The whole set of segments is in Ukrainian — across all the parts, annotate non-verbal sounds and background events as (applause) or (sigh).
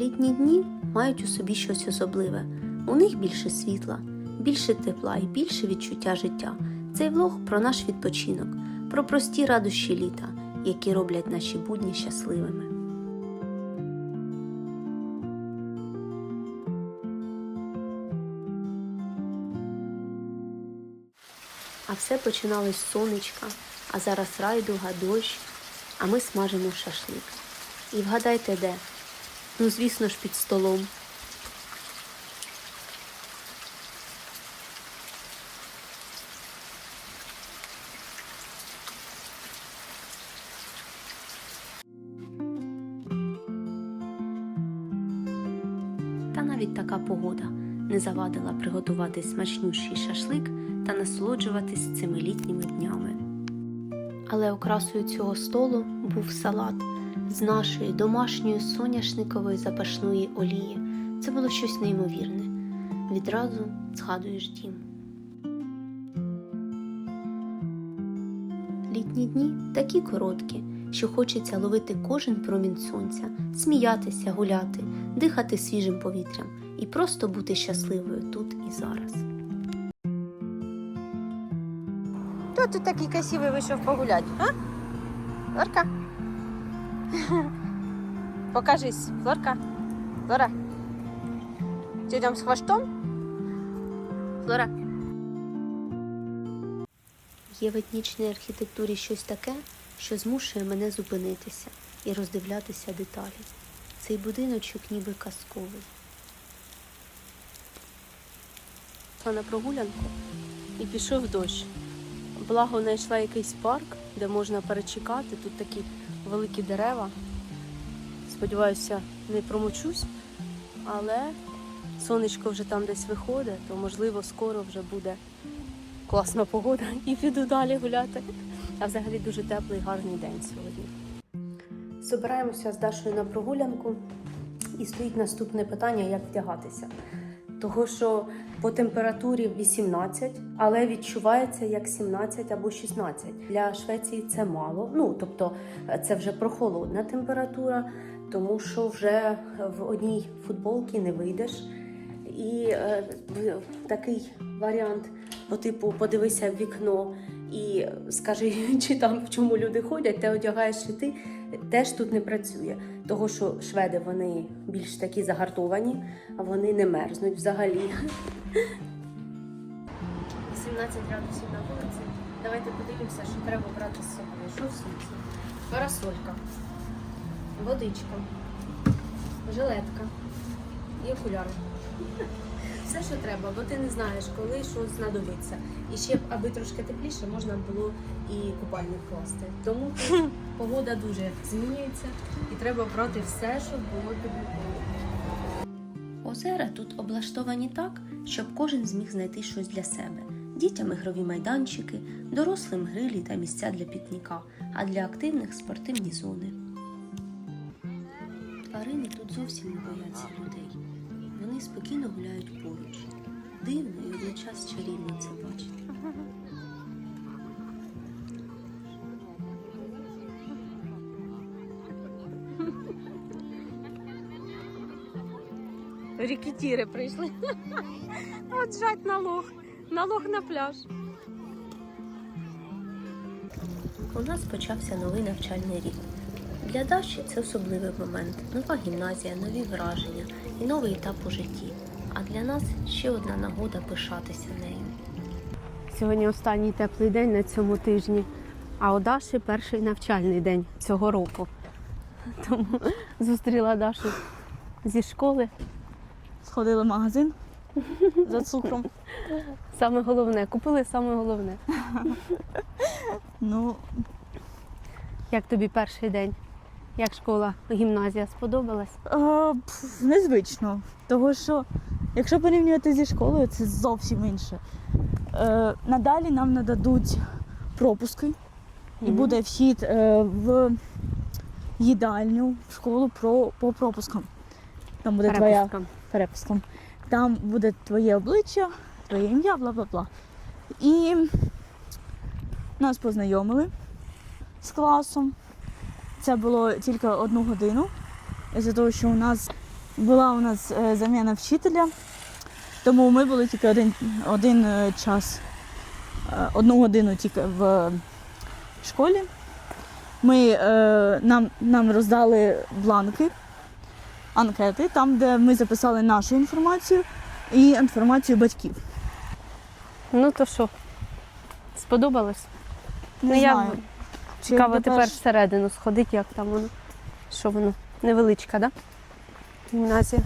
Літні дні мають у собі щось особливе. У них більше світла, більше тепла і більше відчуття життя. Цей влог про наш відпочинок, про прості радощі літа, які роблять наші будні щасливими. А все починалось сонечка, а зараз райдуга, дощ, а ми смажимо шашлик. І вгадайте де? Ну, звісно ж, під столом. Та навіть така погода не завадила приготувати смачнющий шашлик та насолоджуватись цими літніми днями. Але окрасою цього столу був салат з нашої домашньої соняшникової запашної олії. Це було щось неймовірне. Відразу згадуєш дім. Літні дні такі короткі, що хочеться ловити кожен промінь сонця, сміятися, гуляти, дихати свіжим повітрям і просто бути щасливою тут і зараз. Хто тут такий красивий вийшов погуляти, а? Флорка? (laughs) Покажись, Флорка. Флора. Там з хвостом? Флора. Є в етнічній архітектурі щось таке, що змушує мене зупинитися і роздивлятися деталі. Цей будиночок ніби казковий. На прогулянку і пішов дощ. Благо знайшла якийсь парк, де можна перечекати. Тут такі великі дерева. Сподіваюся, не промочусь, але сонечко вже там десь виходить, то можливо скоро вже буде класна погода (laughs) і піду далі гуляти. А взагалі дуже теплий, гарний день сьогодні. Збираємося з Дашою на прогулянку, і стоїть наступне питання, як вдягатися. Того, що по температурі 18, але відчувається як 17 або 16. Для Швеції це мало. Ну тобто е, це вже прохолодна температура, тому що вже в одній футболці не вийдеш. І е, такий варіант, по типу, подивися в вікно і скажи, (laughs) чи там в чому люди ходять, ти одягаєш і ти теж тут не працює. Того, що шведи вони більш такі загартовані, а вони не мерзнуть взагалі. 18 градусів на вулиці. Давайте подивимося, що треба брати з собою. Що в сумці? Парасолька, водичка, жилетка і окуляри. Все, що треба, бо ти не знаєш, коли що знадобиться. І ще, аби трошки тепліше, можна було і купальник класти. Тому тут (laughs) погода дуже змінюється і треба брати все, щоб було під рукою. Озера тут облаштовані так, щоб кожен зміг знайти щось для себе. Дітям ігрові майданчики, дорослим грилі та місця для пікніка, а для активних спортивні зони. Тварини тут зовсім не бояться людей. Дивно і водночас чарівно це бачити. Рікетіри прийшли. (laughs) От жать на лох. На лох на пляж. У нас почався новий навчальний рік. Для Даші це особливий момент, нова гімназія, нові враження і новий етап у житті. А для нас ще одна нагода пишатися нею. Сьогодні останній теплий день на цьому тижні, а у Даші перший навчальний день цього року. Тому зустріла Дашу зі школи. Сходили в магазин за цукром. Саме головне, купили саме головне. Ну, Як тобі перший день? Як школа, гімназія сподобалась? пф, незвично. Того що, якщо порівнювати зі школою, це зовсім інше. Е, надалі нам нададуть пропуски, і Мгм. буде вхід е, в їдальню, в школу про, по пропускам. Там буде твоя Перепустка. Там буде твоє обличчя, твоє ім'я, бла бла бла. І нас познайомили з класом. Це було тільки одну годину. Із-за того, що у нас була у нас е, заміна вчителя, тому ми були тільки один, один е, час, е, одну годину тільки в школі. Ми, нам, нам роздали бланки, анкети, там, де ми записали нашу інформацію і інформацію батьків. Ну то що? Сподобалось? Не ну, я знаю. Чи Цікаво тепер всередину сходити, як там воно. Що воно? Невеличка, да? Гімназія.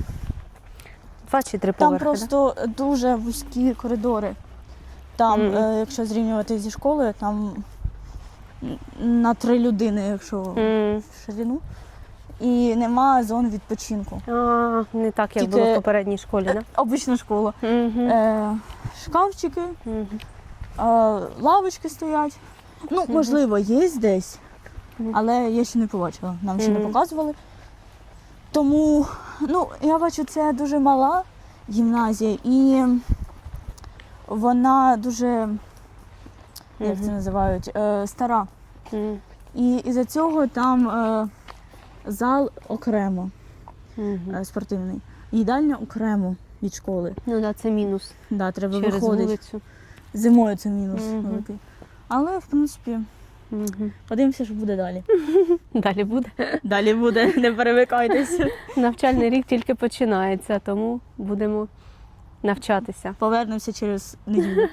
Два чи три Там поверхи, просто дуже вузькі коридори. Там, Мгм. е, якщо зрівнювати зі школою, там на три людини, якщо? М. в ширину. І нема зон відпочинку. А, не так, як Тільки- було в попередній школі, да? Обична школа. Угу. Е, шкафчики, е, лавочки стоять. Ну, можливо, є десь, але я ще не побачила. Нам ще не Мгм. показували. Тому, ну, я бачу, це дуже мала гімназія і вона дуже, як це називають, е, стара. І із-за цього там е, зал окремо е, спортивний, їдальня окремо від школи. Ну да, це мінус Да, треба через виходити. вулицю. Зимою це мінус Мгм. великий. Але, в принципі, Угу. подивимося, що буде далі. (laughs) Далі буде. Далі буде, не перевикайтесь. Навчальний рік тільки починається, тому будемо навчатися. Повернемося через неділю.